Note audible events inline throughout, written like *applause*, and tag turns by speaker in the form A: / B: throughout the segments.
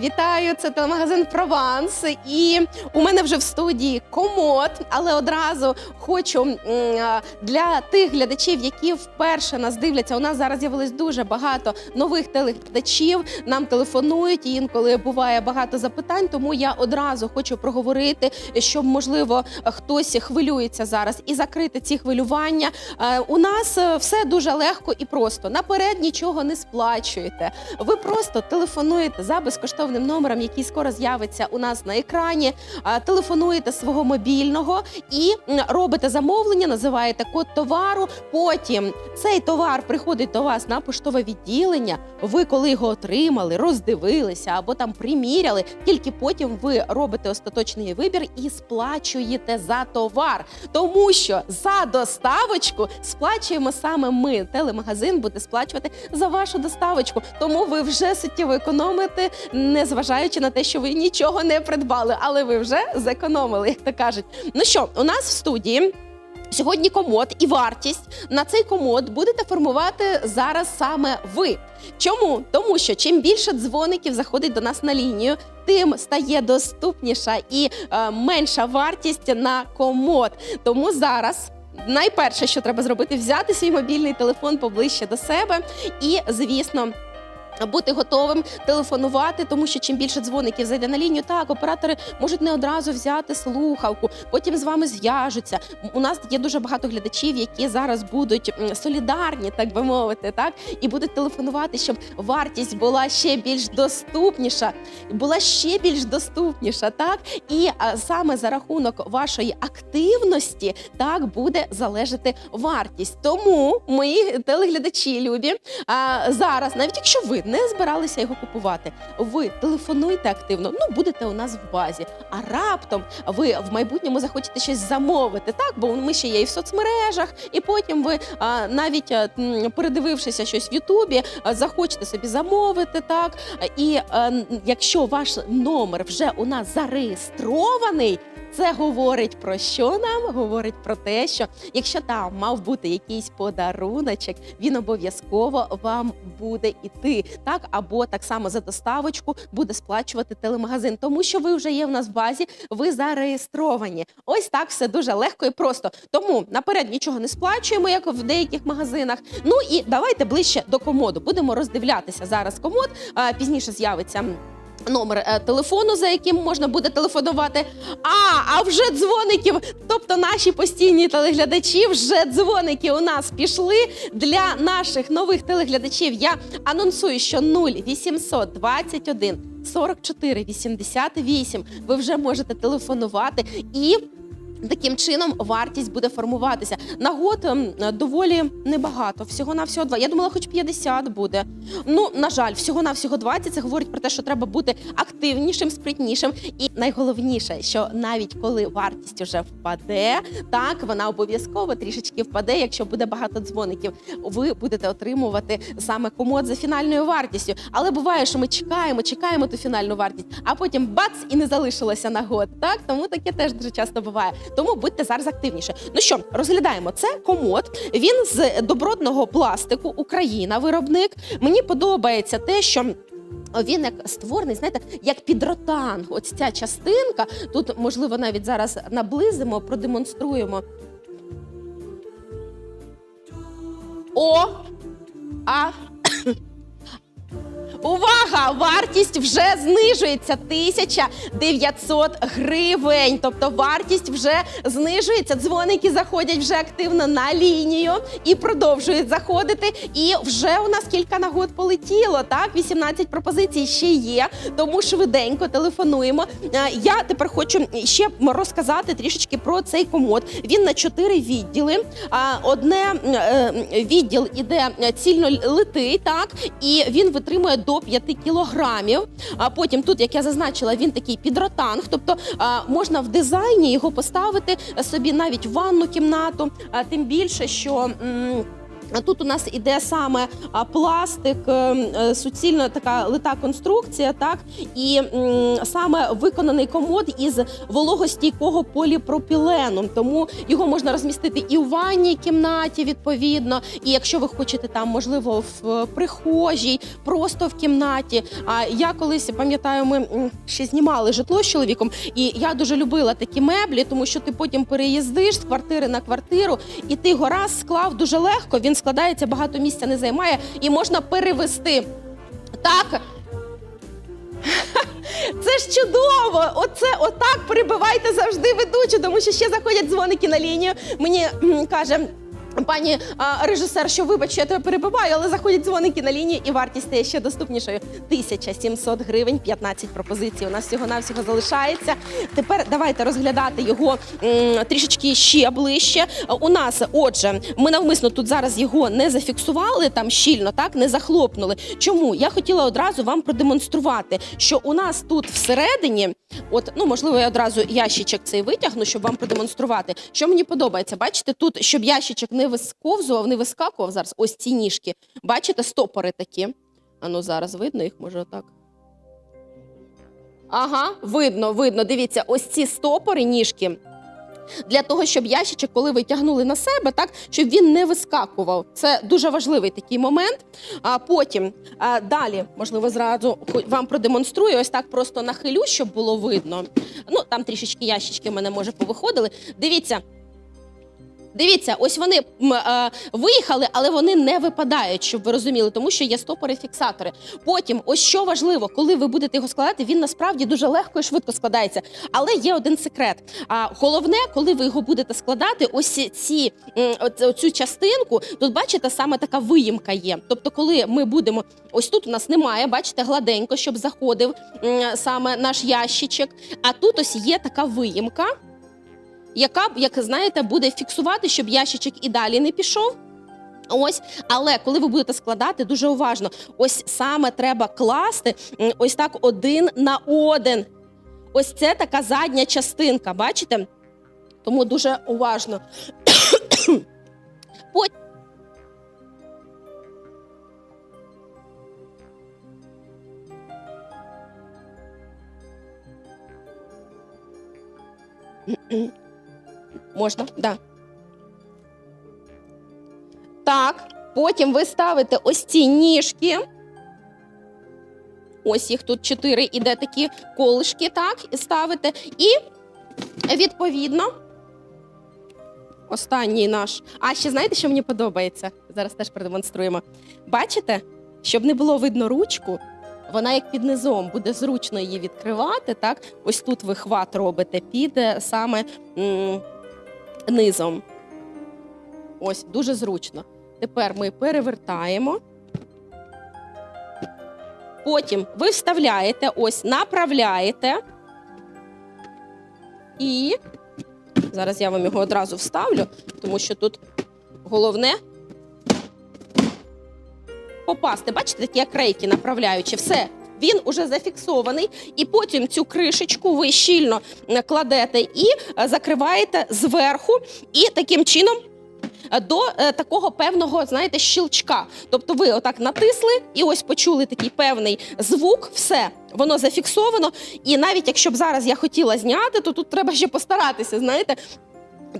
A: Вітаю, це телемагазин Прованс. І у мене вже в студії комод, але одразу хочу для тих глядачів, які вперше нас дивляться. У нас зараз з'явилось дуже багато нових телеглядачів. Нам телефонують, і інколи буває багато запитань. Тому я одразу хочу проговорити, щоб можливо хтось хвилюється зараз і закрити ці хвилювання. У нас все дуже легко і просто. Наперед нічого не сплачуєте. Ви просто телефонуєте за безкоштовним номером, який скоро з'явиться у нас на екрані. Телефонуєте свого мобільного і робите замовлення, називаєте код товару. Потім цей товар приходить до вас на поштове відділення. Ви, коли його отримали, роздивилися або там приміряли, тільки потім ви робите остаточний вибір і сплачуєте за товар. Тому що за доставочку сплачуємо саме ми. Телемагазин буде сплачувати за вашу доставочку. Тому ви вже суттєво економите, незважаючи на те, що ви нічого не придбали, але ви вже зекономили, як то кажуть. Ну що, у нас в студії. Сьогодні комод і вартість на цей комод будете формувати зараз саме ви. Чому? Тому що чим більше дзвоників заходить до нас на лінію, тим стає доступніша і е, менша вартість на комод. Тому зараз. Найперше, що треба зробити, взяти свій мобільний телефон поближче до себе, і, звісно, бути готовим телефонувати, тому що чим більше дзвоників зайде на лінію, так оператори можуть не одразу взяти слухавку, потім з вами зв'яжуться. У нас є дуже багато глядачів, які зараз будуть солідарні, так би мовити, так і будуть телефонувати, щоб вартість була ще більш доступніша, була ще більш доступніша, так і а, саме за рахунок вашої активності так буде залежати вартість. Тому мої телеглядачі любі а, зараз, навіть якщо ви не збиралися його купувати, ви телефонуйте активно. Ну будете у нас в базі. А раптом ви в майбутньому захочете щось замовити, так бо ми ще є і в соцмережах, і потім ви навіть а, передивившися щось в Ютубі, а, захочете собі замовити, так і а, якщо ваш номер вже у нас зареєстрований. Це говорить про що нам? Говорить про те, що якщо там мав бути якийсь подаруночок, він обов'язково вам буде іти. Так або так само за доставочку буде сплачувати телемагазин, тому що ви вже є в нас в базі, ви зареєстровані. Ось так все дуже легко і просто. Тому наперед нічого не сплачуємо, як в деяких магазинах. Ну і давайте ближче до комоду. Будемо роздивлятися зараз комод. Пізніше з'явиться. Номер е, телефону, за яким можна буде телефонувати. А, а вже дзвоників. Тобто наші постійні телеглядачі, вже дзвоники у нас пішли. Для наших нових телеглядачів я анонсую, що 0821 44 88 ви вже можете телефонувати і. Таким чином вартість буде формуватися. Нагод ем, доволі небагато. Всього на всього два. Я думала, хоч 50 буде. Ну на жаль, всього на всього 20. Це говорить про те, що треба бути активнішим, спритнішим. І найголовніше, що навіть коли вартість вже впаде, так вона обов'язково трішечки впаде. Якщо буде багато дзвоників, ви будете отримувати саме комод за фінальною вартістю. Але буває, що ми чекаємо, чекаємо ту фінальну вартість, а потім бац і не залишилося нагод. Так тому таке теж дуже часто буває. Тому будьте зараз активніше. Ну що, розглядаємо це комод. Він з добротного пластику, Україна, виробник. Мені подобається те, що. Він як створений, знаєте, як під ротанг. Ось ця частинка. Тут, можливо, навіть зараз наблизимо, продемонструємо. О! А! Увага! Вартість вже знижується 1900 гривень. Тобто вартість вже знижується. Дзвоники заходять вже активно на лінію і продовжують заходити. І вже у нас кілька нагод полетіло. Так, 18 пропозицій ще є. Тому швиденько телефонуємо. Е, Я тепер хочу ще розказати трішечки про цей комод. Він на 4 відділи. Одне е, відділ іде цільно литий, так, і він витримує до 5 кілограмів. А потім тут, як я зазначила, він такий підротанг, тобто можна в дизайні його поставити собі навіть в ванну кімнату, а, тим більше, що. А тут у нас іде саме пластик, е, е, суцільна така лита конструкція, так і саме виконаний комод із вологостійкого поліпропілену. Тому його можна розмістити і у ванній кімнаті, відповідно. І якщо ви хочете там, можливо, в прихожій, просто в кімнаті. А я колись пам'ятаю, ми ще знімали житло з чоловіком, і я дуже любила такі меблі, тому що ти потім переїздиш з квартири на квартиру, і ти його раз склав дуже легко. Він складається, багато місця не займає, і можна перевести. Так. *laughs* Це ж чудово! Оце отак прибивайте завжди ведучу, тому що ще заходять дзвоники на лінію. Мені каже. Пані а, режисер, що вибач, я тебе перебиваю, але заходять дзвоники на лінії, і вартість стає ще доступнішою. 1700 гривень, 15 пропозицій. У нас всього навсього залишається. Тепер давайте розглядати його м, трішечки ще ближче. У нас, отже, ми навмисно тут зараз його не зафіксували там щільно, так не захлопнули. Чому я хотіла одразу вам продемонструвати, що у нас тут всередині, от ну можливо, я одразу ящичок цей витягну, щоб вам продемонструвати. Що мені подобається, бачите, тут щоб ящичок не висковзував, не вискакував зараз. Ось ці ніжки. Бачите, стопори такі. А ну зараз видно їх, може отак. Ага, видно, видно. Дивіться, ось ці стопори, ніжки. Для того, щоб ящичок, коли ви тягнули на себе, так щоб він не вискакував. Це дуже важливий такий момент. А потім а, далі, можливо, зразу вам продемонструю. Ось так просто нахилю, щоб було видно. Ну там трішечки ящички в мене може повиходили. Дивіться. Дивіться, ось вони е, виїхали, але вони не випадають, щоб ви розуміли, тому що є стопори-фіксатори. Потім, ось що важливо, коли ви будете його складати, він насправді дуже легко і швидко складається. Але є один секрет. А головне, коли ви його будете складати, ось ці оце- частинку, тут бачите, саме така виїмка є. Тобто, коли ми будемо, ось тут у нас немає, бачите, гладенько, щоб заходив саме наш ящичок. А тут ось є така виїмка яка, як знаєте, буде фіксувати, щоб ящичок і далі не пішов. Ось, але коли ви будете складати, дуже уважно. Ось саме треба класти ось так один на один. Ось це така задня частинка, бачите? Тому дуже уважно. *coughs* Потім можна, да. Так, потім ви ставите ось ці ніжки. Ось їх тут чотири, іде такі колишки, так, ставите. І відповідно. Останній наш. А ще знаєте, що мені подобається? Зараз теж продемонструємо. Бачите, щоб не було видно ручку, вона як під низом буде зручно її відкривати. Так, ось тут ви хват робите під саме м, низом. Ось дуже зручно. Тепер ми перевертаємо. Потім ви вставляєте, ось направляєте. І зараз я вам його одразу вставлю, тому що тут головне попасти. Бачите, як рейки направляючи. Все. Він уже зафіксований, і потім цю кришечку ви щільно кладете і е, закриваєте зверху, і таким чином е, до е, такого певного, знаєте, щелчка. Тобто ви отак натисли і ось почули такий певний звук, все, воно зафіксовано. І навіть якщо б зараз я хотіла зняти, то тут треба ще постаратися, знаєте.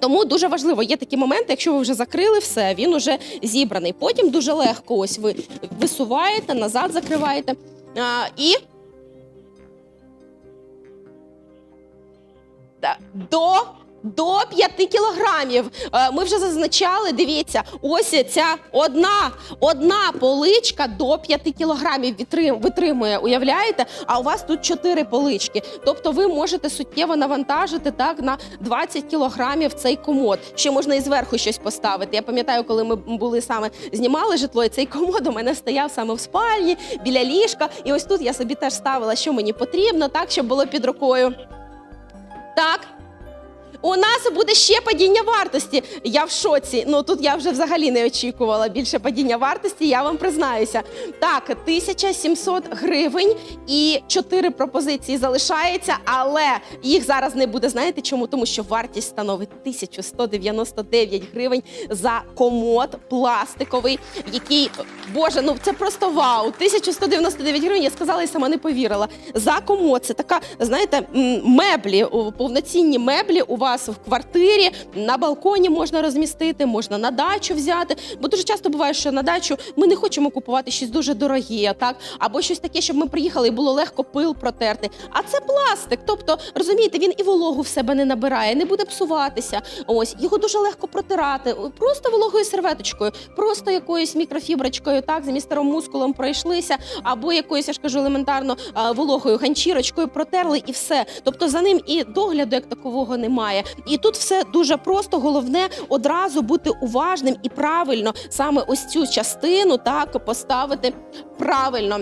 A: Тому дуже важливо, є такі моменти, якщо ви вже закрили все, він уже зібраний. Потім дуже легко ось ви висуваєте, назад закриваєте. А, і? До, до 5 кілограмів. Е, Ми вже зазначали, дивіться, ось ця одна, одна поличка до 5 кілограмів витримує, уявляєте? А у вас тут 4 полички. Тобто ви можете суттєво навантажити так на 20 кілограмів цей комод. Ще можна і зверху щось поставити. Я пам'ятаю, коли ми були саме знімали житло, і цей комод у мене стояв саме в спальні, біля ліжка. І ось тут я собі теж ставила, що мені потрібно, так, щоб було під рукою. Так. У нас буде ще падіння вартості. Я в шоці. Ну тут я вже взагалі не очікувала більше падіння вартості. Я вам признаюся. Так, 1700 гривень і 4 пропозиції залишається, але їх зараз не буде. Знаєте чому? Тому що вартість становить 1199 гривень за комод пластиковий, який боже, ну це просто вау. 1199 гривень. Я сказала і сама не повірила. За комод це така, знаєте, меблі, повноцінні меблі у вас в квартирі, на балконі можна розмістити, можна на дачу взяти. Бо дуже часто буває, що на дачу ми не хочемо купувати щось дуже дороге, так або щось таке, щоб ми приїхали і було легко пил протерти. А це пластик. Тобто, розумієте, він і вологу в себе не набирає, не буде псуватися. Ось його дуже легко протирати, просто вологою серветочкою, просто якоюсь мікрофіброчкою, так замість мускулом пройшлися, або якоюсь, я ж кажу, елементарно вологою ганчірочкою протерли і все. Тобто за ним і догляду як такового немає. І тут все дуже просто. Головне одразу бути уважним і правильно саме ось цю частину так поставити правильно.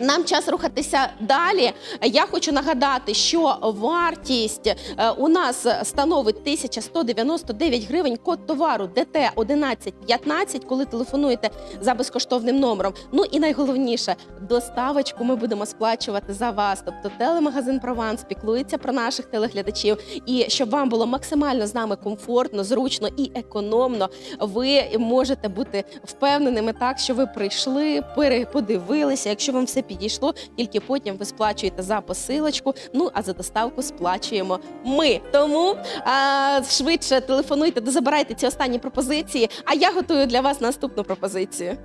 A: Нам час рухатися далі. Я хочу нагадати, що вартість е, у нас становить 1199 гривень. Код товару ДТ 1115, коли телефонуєте за безкоштовним номером. Ну і найголовніше, доставочку ми будемо сплачувати за вас. Тобто телемагазин Прованс піклується про наших телеглядачів. І щоб вам було максимально з нами комфортно, зручно і економно, ви можете бути впевненими так, що ви прийшли, пере- подивилися. Якщо вам все підійшло, тільки потім ви сплачуєте за посилочку. Ну а за доставку сплачуємо ми. Тому а, швидше телефонуйте, дозабирайте ці останні пропозиції. А я готую для вас наступну пропозицію.